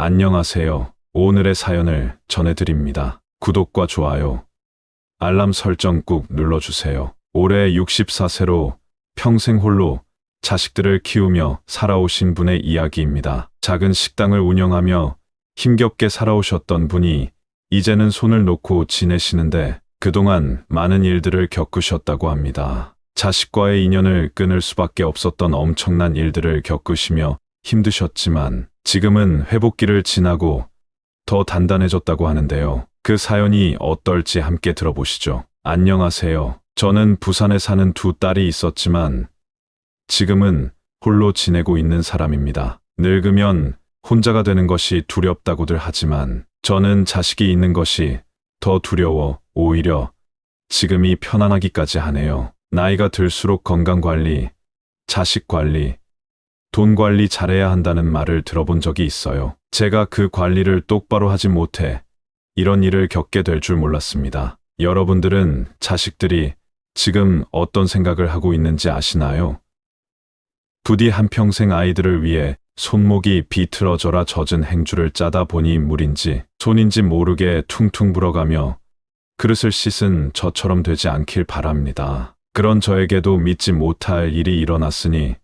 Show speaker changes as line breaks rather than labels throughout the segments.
안녕하세요. 오늘의 사연을 전해드립니다. 구독과 좋아요, 알람 설정 꾹 눌러주세요. 올해 64세로 평생 홀로 자식들을 키우며 살아오신 분의 이야기입니다. 작은 식당을 운영하며 힘겹게 살아오셨던 분이 이제는 손을 놓고 지내시는데 그동안 많은 일들을 겪으셨다고 합니다. 자식과의 인연을 끊을 수밖에 없었던 엄청난 일들을 겪으시며 힘드셨지만 지금은 회복기를 지나고 더 단단해졌다고 하는데요. 그 사연이 어떨지 함께 들어보시죠. 안녕하세요. 저는 부산에 사는 두 딸이 있었지만 지금은 홀로 지내고 있는 사람입니다. 늙으면 혼자가 되는 것이 두렵다고들 하지만 저는 자식이 있는 것이 더 두려워 오히려 지금이 편안하기까지 하네요. 나이가 들수록 건강 관리, 자식 관리, 돈 관리 잘해야 한다는 말을 들어본 적이 있어요. 제가 그 관리를 똑바로 하지 못해 이런 일을 겪게 될 줄 몰랐습니다. 여러분들은 자식들이 지금 어떤 생각을 하고 있는지 아시나요? 부디 한평생 아이들을 위해 손목이 비틀어져라 젖은 행주를 짜다 보니 물인지 손인지 모르게 퉁퉁 불어가며 그릇을 씻은 저처럼 되지 않길 바랍니다. 그런 저에게도 믿지 못할 일이 일어났으니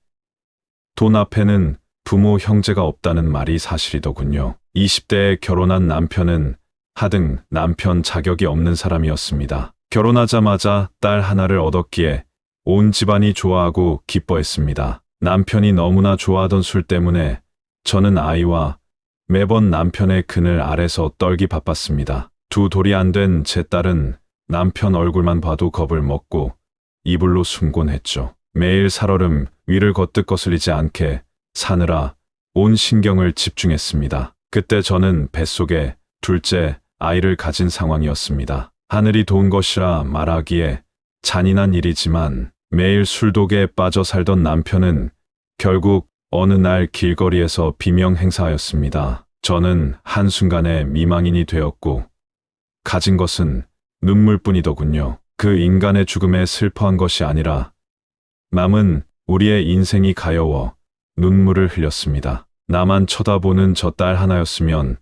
돈 앞에는 부모 형제가 없다는 말이 사실이더군요. 20대에 결혼한 남편은 하등 남편 자격이 없는 사람이었습니다. 결혼하자마자 딸 하나를 얻었기에 온 집안이 좋아하고 기뻐했습니다. 남편이 너무나 좋아하던 술 때문에 저는 아이와 매번 남편의 그늘 아래서 떨기 바빴습니다. 두 돌이 안 된 제 딸은 남편 얼굴만 봐도 겁을 먹고 이불로 숨곤 했죠. 매일 살얼음 위를 거뜩 거슬리지 않게 사느라 온 신경을 집중했습니다. 그때 저는 뱃속에 둘째 아이를 가진 상황이었습니다. 하늘이 도운 것이라 말하기에 잔인한 일이지만 매일 술독에 빠져 살던 남편은 결국 어느 날 길거리에서 비명 행사하였습니다. 저는 한순간에 미망인이 되었고 가진 것은 눈물뿐이더군요. 그 인간의 죽음에 슬퍼한 것이 아니라 남은 우리의 인생이 가여워 눈물을 흘렸습니다. 나만 쳐다보는 저 딸 하나였으면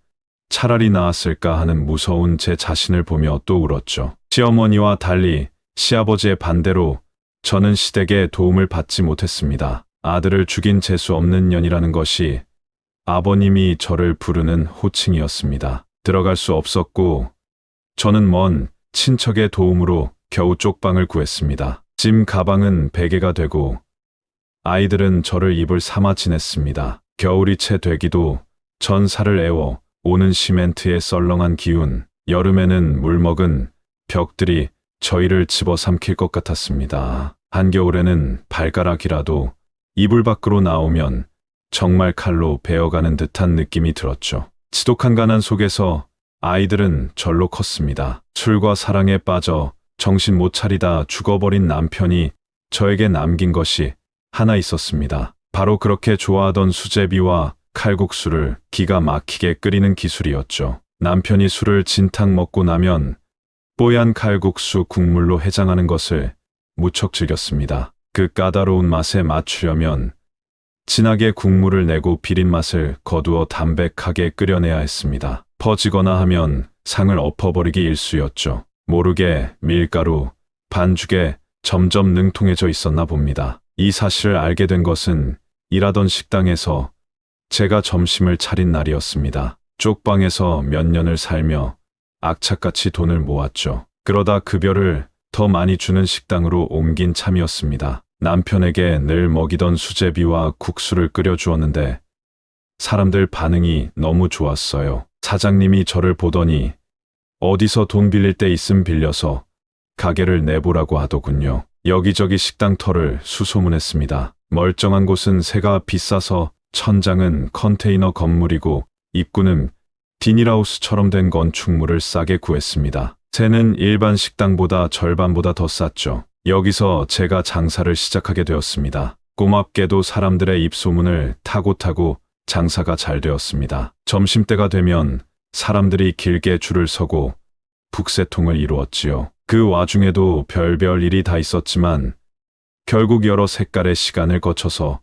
차라리 나았을까 하는 무서운 제 자신을 보며 또 울었죠. 시어머니와 달리 시아버지의 반대로 저는 시댁의 도움을 받지 못했습니다. 아들을 죽인 재수 없는 년이라는 것이 아버님이 저를 부르는 호칭이었습니다. 들어갈 수 없었고 저는 먼 친척의 도움으로 겨우 쪽방을 구했습니다. 짐 가방은 베개가 되고 아이들은 저를 입을 삼아 지냈습니다. 겨울이 채 되기도 전 살을 애워 오는 시멘트의 썰렁한 기운, 여름에는 물먹은 벽들이 저희를 집어삼킬 것 같았습니다. 한겨울에는 발가락이라도 이불 밖으로 나오면 정말 칼로 베어가는 듯한 느낌이 들었죠. 지독한 가난 속에서 아이들은 절로 컸습니다. 술과 사랑에 빠져 정신 못 차리다 죽어버린 남편이 저에게 남긴 것이 하나 있었습니다. 바로 그렇게 좋아하던 수제비와 칼국수를 기가 막히게 끓이는 기술이었죠. 남편이 술을 진탕 먹고 나면 뽀얀 칼국수 국물로 해장하는 것을 무척 즐겼습니다. 그 까다로운 맛에 맞추려면 진하게 국물을 내고 비린 맛을 거두어 담백하게 끓여내야 했습니다. 퍼지거나 하면 상을 엎어버리기 일쑤였죠. 모르게 밀가루, 반죽에 점점 능통해져 있었나 봅니다. 이 사실을 알게 된 것은 일하던 식당에서 제가 점심을 차린 날이었습니다. 쪽방에서 몇 년을 살며 악착같이 돈을 모았죠. 그러다 급여를 더 많이 주는 식당으로 옮긴 참이었습니다. 남편에게 늘 먹이던 수제비와 국수를 끓여주었는데 사람들 반응이 너무 좋았어요. 사장님이 저를 보더니 어디서 돈 빌릴 때 있음 빌려서 가게를 내보라고 하더군요. 여기저기 식당 털을 수소문했습니다. 멀쩡한 곳은 새가 비싸서 천장은 컨테이너 건물이고 입구는 디니라우스처럼 된 건축물을 싸게 구했습니다. 새는 일반 식당보다 절반보다 더 쌌죠. 여기서 제가 장사를 시작하게 되었습니다. 고맙게도 사람들의 입소문을 타고 타고 장사가 잘 되었습니다. 점심때가 되면 사람들이 길게 줄을 서고 북새통을 이루었지요. 그 와중에도 별별 일이 다 있었지만 결국 여러 색깔의 시간을 거쳐서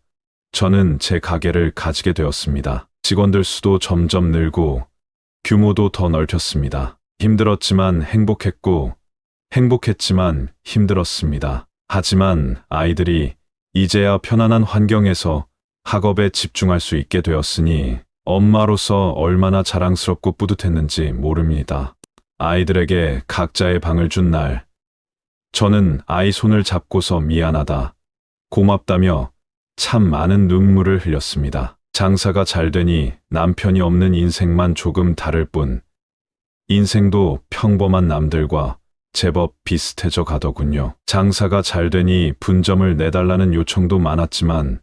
저는 제 가게를 가지게 되었습니다. 직원들 수도 점점 늘고 규모도 더 넓혔습니다. 힘들었지만 행복했고 행복했지만 힘들었습니다. 하지만 아이들이 이제야 편안한 환경에서 학업에 집중할 수 있게 되었으니 엄마로서 얼마나 자랑스럽고 뿌듯했는지 모릅니다. 아이들에게 각자의 방을 준 날, 저는 아이 손을 잡고서 미안하다, 고맙다며 참 많은 눈물을 흘렸습니다. 장사가 잘 되니 남편이 없는 인생만 조금 다를 뿐, 인생도 평범한 남들과 제법 비슷해져 가더군요. 장사가 잘 되니 분점을 내달라는 요청도 많았지만,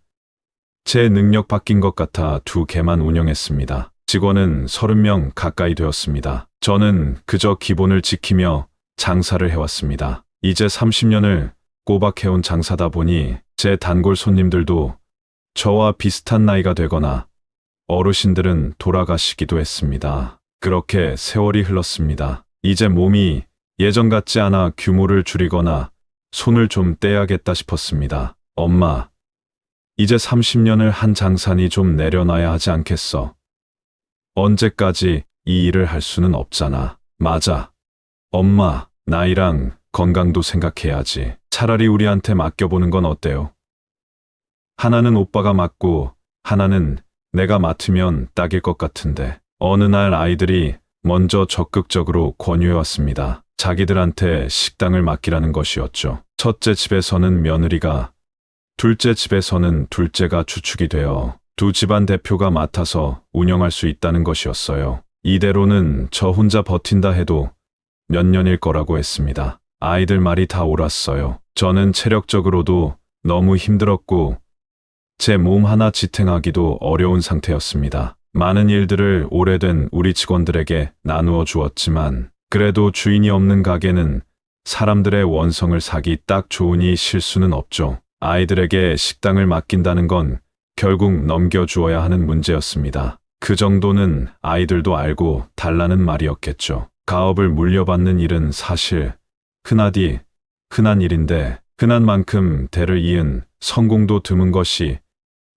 제 능력 바뀐 것 같아 두 개만 운영했습니다. 직원은 30명 가까이 되었습니다. 저는 그저 기본을 지키며 장사를 해왔습니다. 이제 30년을 꼬박 해온 장사다 보니 제 단골 손님들도 저와 비슷한 나이가 되거나 어르신들은 돌아가시기도 했습니다. 그렇게 세월이 흘렀습니다. 이제 몸이 예전 같지 않아 규모를 줄이거나 손을 좀 떼야겠다 싶었습니다. 엄마, 이제 30년을 한 장산이 좀 내려놔야 하지 않겠어. 언제까지 이 일을 할 수는 없잖아. 맞아. 엄마, 나이랑 건강도 생각해야지. 차라리 우리한테 맡겨보는 건 어때요? 하나는 오빠가 맡고 하나는 내가 맡으면 딱일 것 같은데 어느 날 아이들이 먼저 적극적으로 권유해왔습니다. 자기들한테 식당을 맡기라는 것이었죠. 첫째 집에서는 며느리가 둘째 집에서는 둘째가 주축이 되어 두 집안 대표가 맡아서 운영할 수 있다는 것이었어요. 이대로는 저 혼자 버틴다 해도 몇 년일 거라고 했습니다. 아이들 말이 다 옳았어요. 저는 체력적으로도 너무 힘들었고 제 몸 하나 지탱하기도 어려운 상태였습니다. 많은 일들을 오래된 우리 직원들에게 나누어 주었지만 그래도 주인이 없는 가게는 사람들의 원성을 사기 딱 좋으니 실수는 없죠. 아이들에게 식당을 맡긴다는 건 결국 넘겨주어야 하는 문제였습니다. 그 정도는 아이들도 알고 달라는 말이었겠죠. 가업을 물려받는 일은 사실 흔하디 흔한 일인데 흔한 만큼 대를 이은 성공도 드문 것이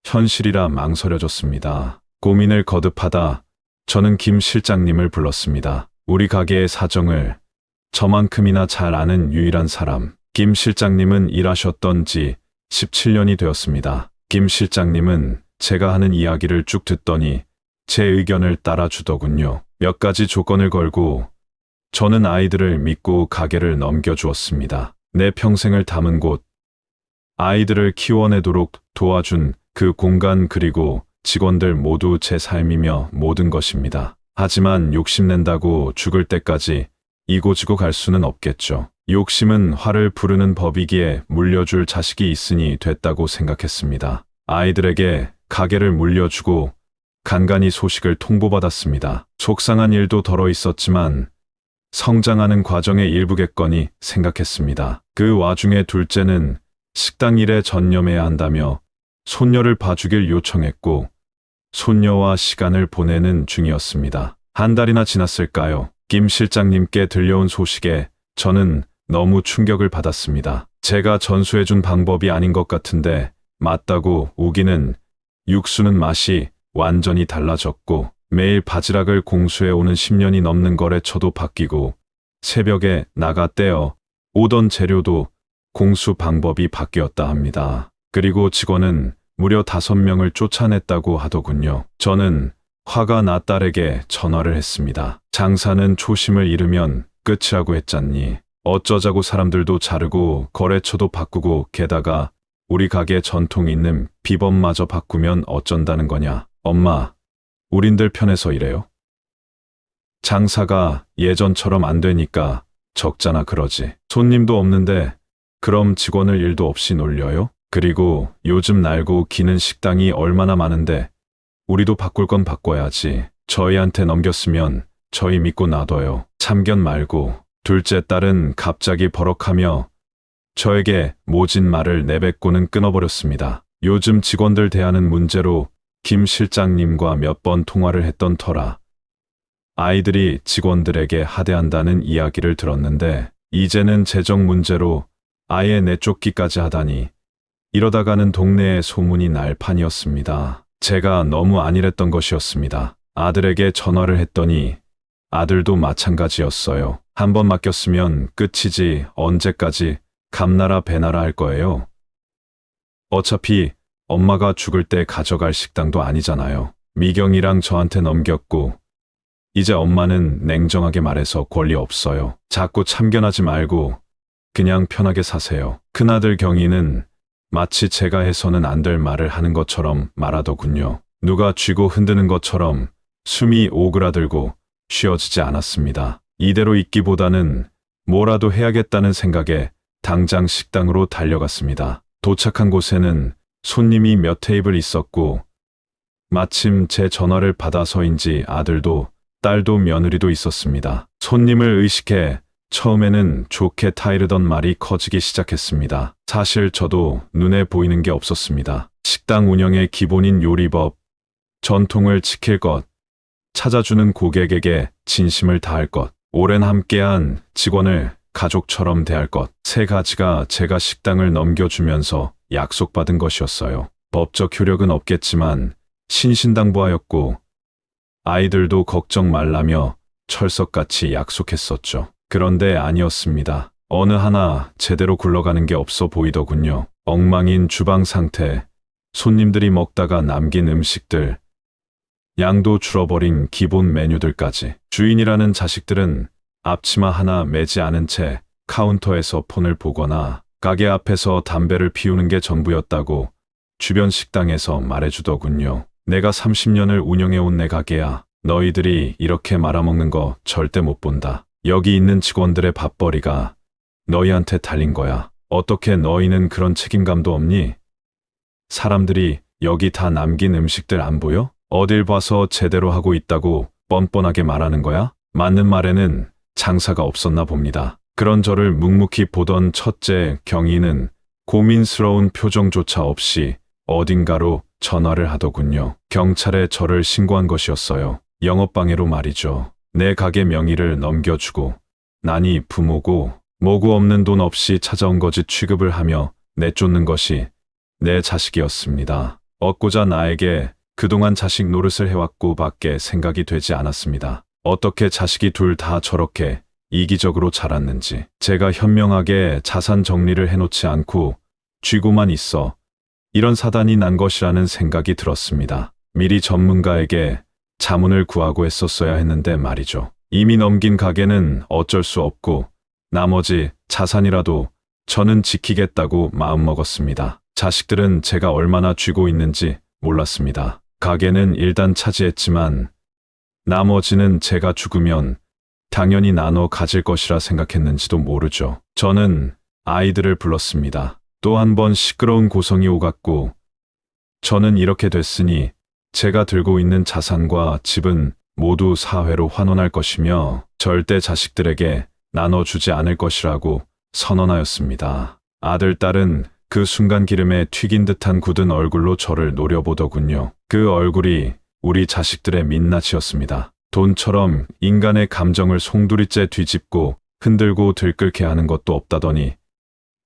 현실이라 망설여졌습니다. 고민을 거듭하다 저는 김 실장님을 불렀습니다. 우리 가게의 사정을 저만큼이나 잘 아는 유일한 사람. 김 실장님은 일하셨던 지 17년이 되었습니다. 김 실장님은 제가 하는 이야기를 쭉 듣더니 제 의견을 따라주더군요. 몇 가지 조건을 걸고 저는 아이들을 믿고 가게를 넘겨주었습니다. 내 평생을 담은 곳, 아이들을 키워내도록 도와준 그 공간 그리고 직원들 모두 제 삶이며 모든 것입니다. 하지만 욕심낸다고 죽을 때까지 이고지고 갈 수는 없겠죠. 욕심은 화를 부르는 법이기에 물려줄 자식이 있으니 됐다고 생각했습니다. 아이들에게 가게를 물려주고 간간히 소식을 통보받았습니다. 속상한 일도 덜어 있었지만 성장하는 과정의 일부겠거니 생각했습니다. 그 와중에 둘째는 식당 일에 전념해야 한다며 손녀를 봐주길 요청했고 손녀와 시간을 보내는 중이었습니다. 한 달이나 지났을까요? 김 실장님께 들려온 소식에 저는 너무 충격을 받았습니다. 제가 전수해준 방법이 아닌 것 같은데 맞다고 우기는 육수는 맛이 완전히 달라졌고 매일 바지락을 공수해오는 10년이 넘는 거래처도 바뀌고 새벽에 나가 떼어 오던 재료도 공수 방법이 바뀌었다 합니다. 그리고 직원은 무려 다섯 명을 쫓아냈다고 하더군요. 저는 화가 나 딸에게 전화를 했습니다. 장사는 초심을 잃으면 끝이라고 했잖니. 어쩌자고 사람들도 자르고 거래처도 바꾸고 게다가 우리 가게 전통 있는 비법마저 바꾸면 어쩐다는 거냐. 엄마, 우린들 편에서 이래요. 장사가 예전처럼 안 되니까 적잖아 그러지. 손님도 없는데 그럼 직원을 일도 없이 놀려요? 그리고 요즘 날고 기는 식당이 얼마나 많은데 우리도 바꿀 건 바꿔야지. 저희한테 넘겼으면 저희 믿고 놔둬요. 참견 말고 둘째 딸은 갑자기 버럭하며 저에게 모진 말을 내뱉고는 끊어버렸습니다. 요즘 직원들 대하는 문제로 김 실장님과 몇 번 통화를 했던 터라 아이들이 직원들에게 하대한다는 이야기를 들었는데 이제는 재정 문제로 아예 내쫓기까지 하다니 이러다가는 동네에 소문이 날 판이었습니다. 제가 너무 안일했던 것이었습니다. 아들에게 전화를 했더니 아들도 마찬가지였어요. 한 번 맡겼으면 끝이지 언제까지 감나라 배나라 할 거예요. 어차피 엄마가 죽을 때 가져갈 식당도 아니잖아요. 미경이랑 저한테 넘겼고 이제 엄마는 냉정하게 말해서 권리 없어요. 자꾸 참견하지 말고 그냥 편하게 사세요. 큰아들 경희는 마치 제가 해서는 안 될 말을 하는 것처럼 말하더군요. 누가 쥐고 흔드는 것처럼 숨이 오그라들고 쉬어지지 않았습니다. 이대로 있기보다는 뭐라도 해야겠다는 생각에 당장 식당으로 달려갔습니다. 도착한 곳에는 손님이 몇 테이블 있었고 마침 제 전화를 받아서인지 아들도 딸도 며느리도 있었습니다. 손님을 의식해 처음에는 좋게 타이르던 말이 커지기 시작했습니다. 사실 저도 눈에 보이는 게 없었습니다. 식당 운영의 기본인 요리법, 전통을 지킬 것, 찾아주는 고객에게 진심을 다할 것, 오랜 함께한 직원을 가족처럼 대할 것, 세 가지가 제가 식당을 넘겨주면서 약속받은 것이었어요. 법적 효력은 없겠지만 신신당부하였고 아이들도 걱정 말라며 철석같이 약속했었죠. 그런데 아니었습니다. 어느 하나 제대로 굴러가는 게 없어 보이더군요. 엉망인 주방 상태, 손님들이 먹다가 남긴 음식들, 양도 줄어버린 기본 메뉴들까지. 주인이라는 자식들은 앞치마 하나 매지 않은 채 카운터에서 폰을 보거나 가게 앞에서 담배를 피우는 게 전부였다고 주변 식당에서 말해주더군요. 내가 30년을 운영해온 내 가게야. 너희들이 이렇게 말아먹는 거 절대 못 본다. 여기 있는 직원들의 밥벌이가 너희한테 달린 거야. 어떻게 너희는 그런 책임감도 없니? 사람들이 여기 다 남긴 음식들 안 보여? 어딜 봐서 제대로 하고 있다고 뻔뻔하게 말하는 거야? 맞는 말에는 장사가 없었나 봅니다. 그런 저를 묵묵히 보던 첫째 경희는 고민스러운 표정조차 없이 어딘가로 전화를 하더군요. 경찰에 저를 신고한 것이었어요. 영업방해로 말이죠. 내 가게 명의를 넘겨주고 난이 부모고 모구 없는 돈 없이 찾아온 거지 취급을 하며 내쫓는 것이 내 자식이었습니다. 얻고자 나에게 그동안 자식 노릇을 해왔고 밖에 생각이 되지 않았습니다. 어떻게 자식이 둘 다 저렇게 이기적으로 자랐는지 제가 현명하게 자산 정리를 해놓지 않고 쥐고만 있어 이런 사단이 난 것이라는 생각이 들었습니다. 미리 전문가에게 자문을 구하고 했었어야 했는데 말이죠. 이미 넘긴 가게는 어쩔 수 없고 나머지 자산이라도 저는 지키겠다고 마음먹었습니다. 자식들은 제가 얼마나 쥐고 있는지 몰랐습니다. 가게는 일단 차지했지만 나머지는 제가 죽으면 당연히 나눠 가질 것이라 생각했는지도 모르죠. 저는 아이들을 불렀습니다. 또 한 번 시끄러운 고성이 오갔고 저는 이렇게 됐으니 제가 들고 있는 자산과 집은 모두 사회로 환원할 것이며 절대 자식들에게 나눠주지 않을 것이라고 선언하였습니다. 아들, 딸은 그 순간 기름에 튀긴 듯한 굳은 얼굴로 저를 노려보더군요. 그 얼굴이 우리 자식들의 민낯이었습니다. 돈처럼 인간의 감정을 송두리째 뒤집고 흔들고 들끓게 하는 것도 없다더니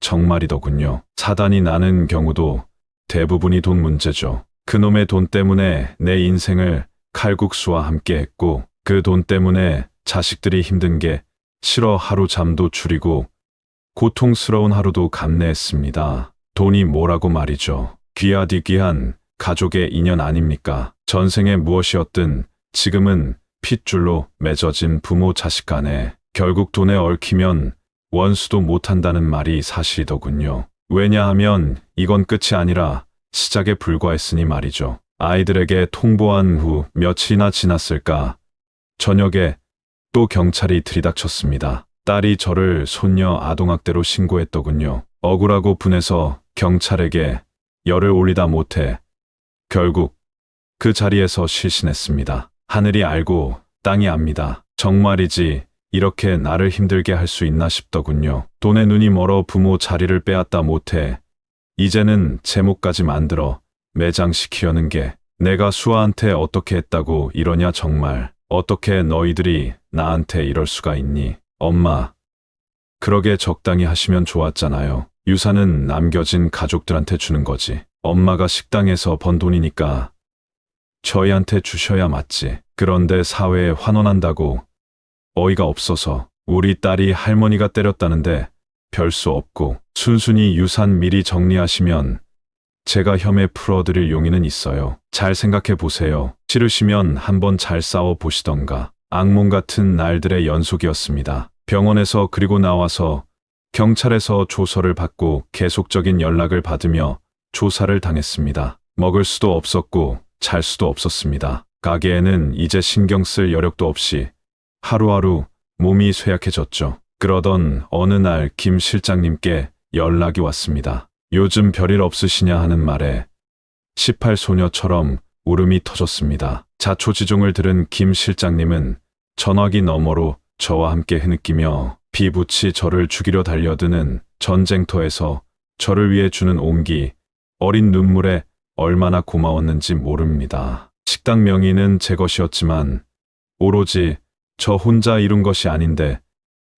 정말이더군요. 사단이 나는 경우도 대부분이 돈 문제죠. 그놈의 돈 때문에 내 인생을 칼국수와 함께 했고 그 돈 때문에 자식들이 힘든 게 싫어 하루 잠도 줄이고 고통스러운 하루도 감내했습니다. 돈이 뭐라고 말이죠. 귀하디귀한 가족의 인연 아닙니까? 전생에 무엇이었든 지금은 핏줄로 맺어진 부모 자식 간에 결국 돈에 얽히면 원수도 못한다는 말이 사실이더군요. 왜냐하면 이건 끝이 아니라 시작에 불과했으니 말이죠. 아이들에게 통보한 후 며칠이나 지났을까 저녁에 또 경찰이 들이닥쳤습니다. 딸이 저를 손녀 아동학대로 신고했더군요. 억울하고 분해서 경찰에게 열을 올리다 못해 결국 그 자리에서 실신했습니다. 하늘이 알고 땅이 압니다. 정말이지 이렇게 나를 힘들게 할 수 있나 싶더군요. 돈에 눈이 멀어 부모 자리를 빼앗다 못해 이제는 제목까지 만들어 매장시키려는 게 내가 수아한테 어떻게 했다고 이러냐 정말 어떻게 너희들이 나한테 이럴 수가 있니 엄마 그러게 적당히 하시면 좋았잖아요 유산은 남겨진 가족들한테 주는 거지 엄마가 식당에서 번 돈이니까 저희한테 주셔야 맞지. 그런데 사회에 환원한다고 어이가 없어서 우리 딸이 할머니가 때렸다는데 별 수 없고 순순히 유산 미리 정리하시면 제가 혐의 풀어드릴 용의는 있어요. 잘 생각해 보세요. 싫으시면 한번 잘 싸워 보시던가. 악몽 같은 날들의 연속이었습니다. 병원에서 그리고 나와서 경찰에서 조서를 받고 계속적인 연락을 받으며 조사를 당했습니다. 먹을 수도 없었고 잘 수도 없었습니다. 가게에는 이제 신경 쓸 여력도 없이 하루하루 몸이 쇠약해졌죠. 그러던 어느 날 김 실장님께 연락이 왔습니다. 요즘 별일 없으시냐 하는 말에 18소녀처럼 울음이 터졌습니다. 자초지종을 들은 김 실장님은 전화기 너머로 저와 함께 흐느끼며 비붙이 저를 죽이려 달려드는 전쟁터에서 저를 위해 주는 온기, 어린 눈물에 얼마나 고마웠는지 모릅니다. 식당 명의는 제 것이었지만 오로지 저 혼자 이룬 것이 아닌데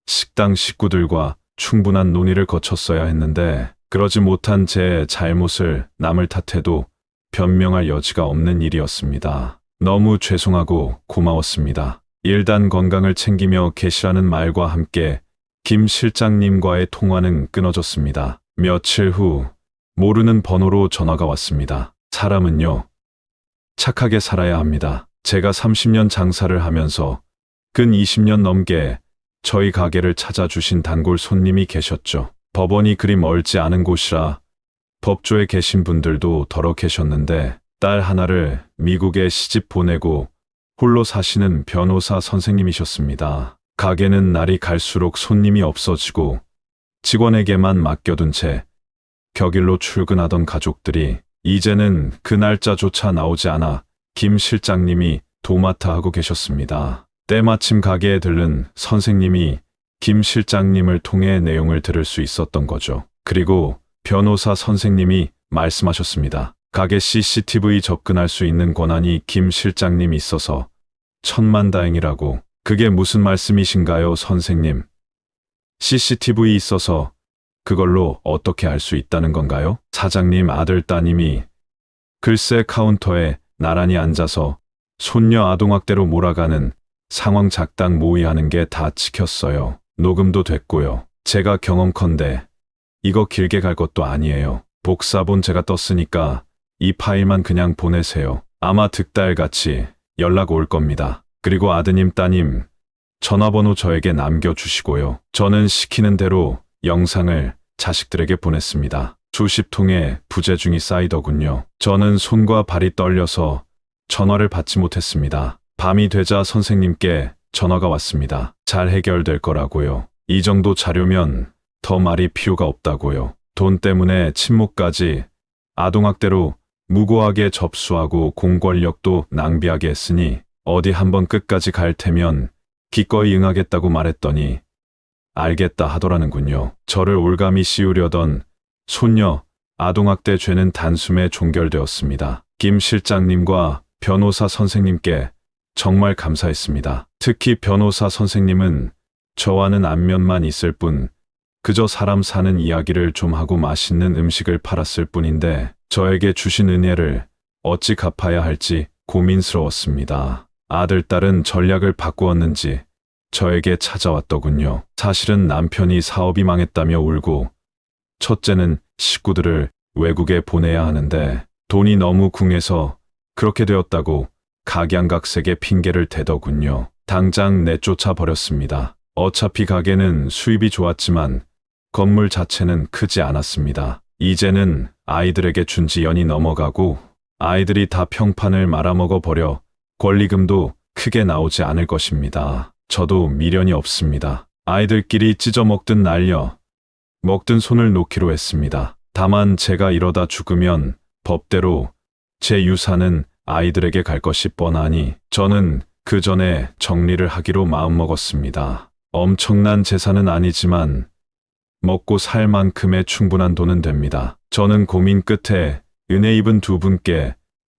식당 식구들과 충분한 논의를 거쳤어야 했는데 그러지 못한 제 잘못을 남을 탓해도 변명할 여지가 없는 일이었습니다. 너무 죄송하고 고마웠습니다. 일단 건강을 챙기며 계시라는 말과 함께 김 실장님과의 통화는 끊어졌습니다. 며칠 후 모르는 번호로 전화가 왔습니다. 사람은요, 착하게 살아야 합니다. 제가 30년 장사를 하면서 근 20년 넘게 저희 가게를 찾아주신 단골 손님이 계셨죠. 법원이 그리 멀지 않은 곳이라 법조에 계신 분들도 더러 계셨는데 딸 하나를 미국에 시집 보내고 홀로 사시는 변호사 선생님이셨습니다. 가게는 날이 갈수록 손님이 없어지고 직원에게만 맡겨둔 채 격일로 출근하던 가족들이 이제는 그 날짜조차 나오지 않아 김 실장님이 도맡아 하고 계셨습니다. 때마침 가게에 들른 선생님이 김 실장님을 통해 내용을 들을 수 있었던 거죠. 그리고 변호사 선생님이 말씀하셨습니다. 가게 CCTV 접근할 수 있는 권한이 김 실장님이 있어서 천만다행이라고. 그게 무슨 말씀이신가요, 선생님? CCTV 있어서 그걸로 어떻게 알 수 있다는 건가요? 사장님 아들 따님이 글쎄 카운터에 나란히 앉아서 손녀 아동학대로 몰아가는 상황 작당 모의하는 게 다 찍혔어요. 녹음도 됐고요. 제가 경험컨대 이거 길게 갈 것도 아니에요. 복사본 제가 떴으니까 이 파일만 그냥 보내세요. 아마 득달같이 연락 올 겁니다. 그리고 아드님 따님 전화번호 저에게 남겨주시고요. 저는 시키는 대로 영상을 자식들에게 보냈습니다. 수십 통의 부재중이 쌓이더군요. 저는 손과 발이 떨려서 전화를 받지 못했습니다. 밤이 되자 선생님께 전화가 왔습니다. 잘 해결될 거라고요. 이 정도 자료면 더 말이 필요가 없다고요. 돈 때문에 침묵까지 아동학대로 무고하게 접수하고 공권력도 낭비하게 했으니 어디 한번 끝까지 갈 테면 기꺼이 응하겠다고 말했더니 알겠다 하더라는군요. 저를 올감히 씌우려던 손녀 아동학대 죄는 단숨에 종결되었습니다. 김 실장님과 변호사 선생님께 정말 감사했습니다. 특히 변호사 선생님은 저와는 안면만 있을 뿐 그저 사람 사는 이야기를 좀 하고 맛있는 음식을 팔았을 뿐인데 저에게 주신 은혜를 어찌 갚아야 할지 고민스러웠습니다. 아들, 딸은 전략을 바꾸었는지 저에게 찾아왔더군요. 사실은 남편이 사업이 망했다며 울고 첫째는 식구들을 외국에 보내야 하는데 돈이 너무 궁해서 그렇게 되었다고 각양각색의 핑계를 대더군요. 당장 내쫓아 버렸습니다. 어차피 가게는 수입이 좋았지만 건물 자체는 크지 않았습니다. 이제는 아이들에게 준 지 연이 넘어가고 아이들이 다 평판을 말아먹어 버려 권리금도 크게 나오지 않을 것입니다. 저도 미련이 없습니다. 아이들끼리 찢어먹든 날려 먹든 손을 놓기로 했습니다. 다만 제가 이러다 죽으면 법대로 제 유산은 아이들에게 갈 것이 뻔하니 저는 그 전에 정리를 하기로 마음먹었습니다. 엄청난 재산은 아니지만 먹고 살 만큼의 충분한 돈은 됩니다. 저는 고민 끝에 은혜 입은 두 분께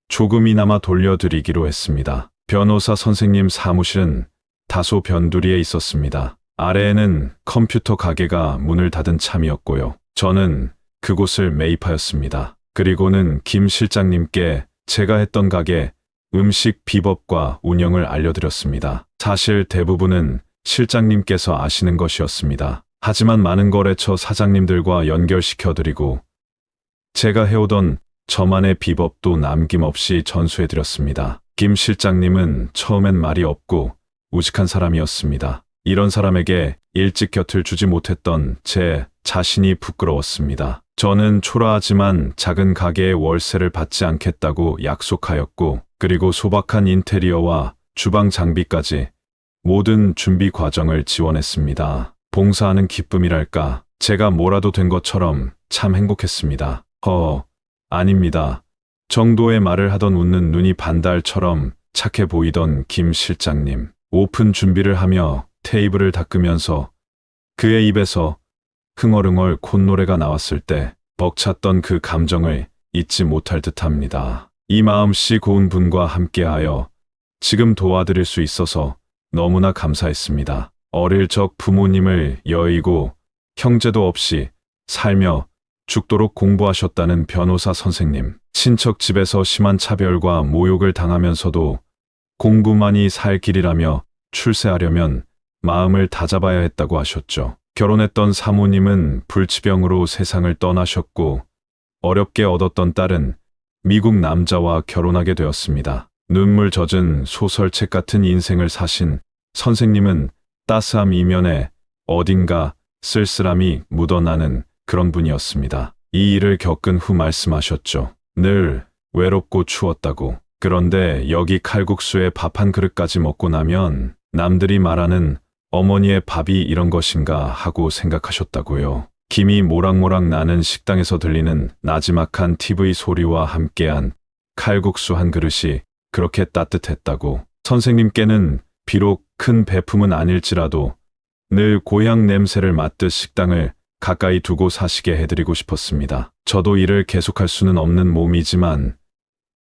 조금이나마 돌려드리기로 했습니다. 변호사 선생님 사무실은 다소 변두리에 있었습니다. 아래에는 컴퓨터 가게가 문을 닫은 참이었고요. 저는 그곳을 매입하였습니다. 그리고는 김 실장님께 제가 했던 가게 음식 비법과 운영을 알려드렸습니다. 사실 대부분은 실장님께서 아시는 것이었습니다. 하지만 많은 거래처 사장님들과 연결시켜드리고 제가 해오던 저만의 비법도 남김없이 전수해드렸습니다. 김 실장님은 처음엔 말이 없고 우직한 사람이었습니다. 이런 사람에게 일찍 곁을 주지 못했던 제 자신이 부끄러웠습니다. 저는 초라하지만 작은 가게의 월세를 받지 않겠다고 약속하였고, 그리고 소박한 인테리어와 주방 장비까지 모든 준비 과정을 지원했습니다. 봉사하는 기쁨이랄까, 제가 뭐라도 된 것처럼 참 행복했습니다. 허, 아닙니다. 정도의 말을 하던 웃는 눈이 반달처럼 착해 보이던 김 실장님. 오픈 준비를 하며 테이블을 닦으면서 그의 입에서 흥얼흥얼 콧노래가 나왔을 때 벅찼던 그 감정을 잊지 못할 듯 합니다. 이 마음씨 고운 분과 함께하여 지금 도와드릴 수 있어서 너무나 감사했습니다. 어릴 적 부모님을 여의고 형제도 없이 살며 죽도록 공부하셨다는 변호사 선생님, 친척 집에서 심한 차별과 모욕을 당하면서도 공부만이 살 길이라며 출세하려면 마음을 다잡아야 했다고 하셨죠. 결혼했던 사모님은 불치병으로 세상을 떠나셨고 어렵게 얻었던 딸은 미국 남자와 결혼하게 되었습니다. 눈물 젖은 소설책 같은 인생을 사신 선생님은 따스함 이면에 어딘가 쓸쓸함이 묻어나는 그런 분이었습니다. 이 일을 겪은 후 말씀하셨죠. 늘 외롭고 추웠다고. 그런데 여기 칼국수에 밥 한 그릇까지 먹고 나면 남들이 말하는 어머니의 밥이 이런 것인가 하고 생각하셨다고요. 김이 모락모락 나는 식당에서 들리는 나지막한 TV 소리와 함께한 칼국수 한 그릇이 그렇게 따뜻했다고. 선생님께는 비록 큰 배품은 아닐지라도 늘 고향 냄새를 맡듯 식당을 가까이 두고 사시게 해드리고 싶었습니다. 저도 일을 계속할 수는 없는 몸이지만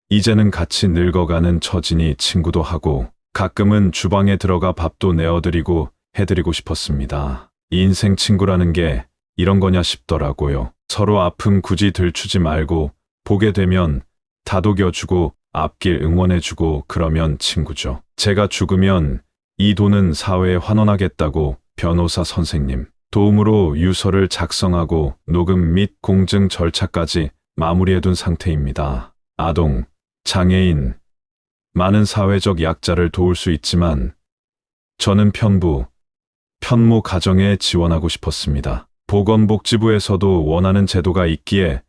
이제는 같이 늙어가는 처지니 친구도 하고 가끔은 주방에 들어가 밥도 내어드리고 해드리고 싶었습니다. 인생 친구라는 게 이런 거냐 싶더라고요. 서로 아픔 굳이 들추지 말고 보게 되면 다독여주고 앞길 응원해주고 그러면 친구죠. 제가 죽으면 이 돈은 사회에 환원하겠다고 변호사 선생님 도움으로 유서를 작성하고 녹음 및 공증 절차까지 마무리해둔 상태입니다. 아동, 장애인, 많은 사회적 약자를 도울 수 있지만 저는 편부, 편모 가정에 지원하고 싶었습니다. 보건복지부에서도 원하는 제도가 있기에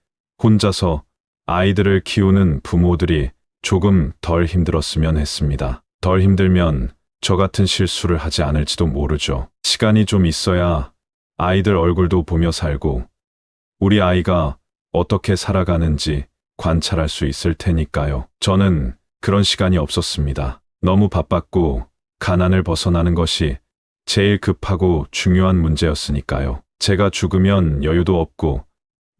혼자서 아이들을 키우는 부모들이 조금 덜 힘들었으면 했습니다. 덜 힘들면 저 같은 실수를 하지 않을지도 모르죠. 시간이 좀 있어야 아이들 얼굴도 보며 살고 우리 아이가 어떻게 살아가는지 관찰할 수 있을 테니까요. 저는 그런 시간이 없었습니다. 너무 바빴고 가난을 벗어나는 것이 제일 급하고 중요한 문제였으니까요. 제가 죽으면 여유도 없고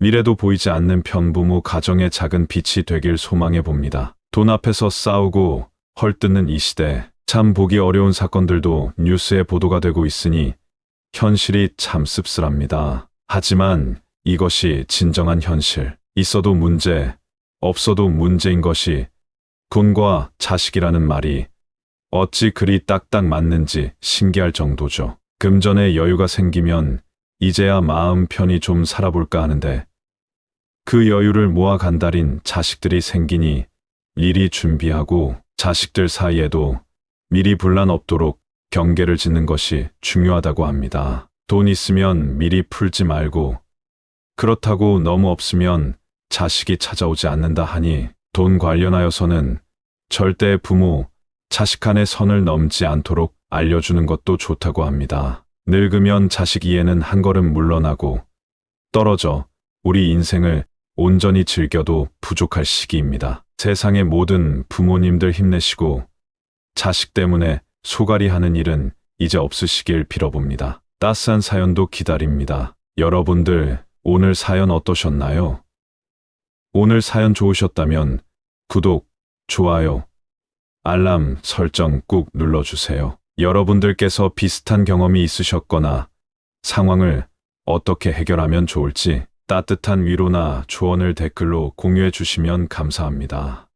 미래도 보이지 않는 편부모 가정의 작은 빛이 되길 소망해 봅니다. 돈 앞에서 싸우고 헐뜯는 이 시대 참 보기 어려운 사건들도 뉴스에 보도가 되고 있으니 현실이 참 씁쓸합니다. 하지만 이것이 진정한 현실. 있어도 문제, 없어도 문제인 것이 군과 자식이라는 말이 어찌 그리 딱딱 맞는지 신기할 정도죠. 금전에 여유가 생기면 이제야 마음 편히 좀 살아볼까 하는데 그 여유를 모아 간달인 자식들이 생기니 미리 준비하고 자식들 사이에도 미리 분란 없도록 경계를 짓는 것이 중요하다고 합니다. 돈 있으면 미리 풀지 말고 그렇다고 너무 없으면 자식이 찾아오지 않는다 하니 돈 관련하여서는 절대 부모, 자식 간의 선을 넘지 않도록 알려주는 것도 좋다고 합니다. 늙으면 자식 이해는 한 걸음 물러나고 떨어져 우리 인생을 온전히 즐겨도 부족할 시기입니다. 세상의 모든 부모님들 힘내시고 자식 때문에 소갈이 하는 일은 이제 없으시길 빌어봅니다. 따스한 사연도 기다립니다. 여러분들 오늘 사연 어떠셨나요? 오늘 사연 좋으셨다면 구독, 좋아요, 알람 설정 꾹 눌러주세요. 여러분들께서 비슷한 경험이 있으셨거나 상황을 어떻게 해결하면 좋을지 따뜻한 위로나 조언을 댓글로 공유해 주시면 감사합니다.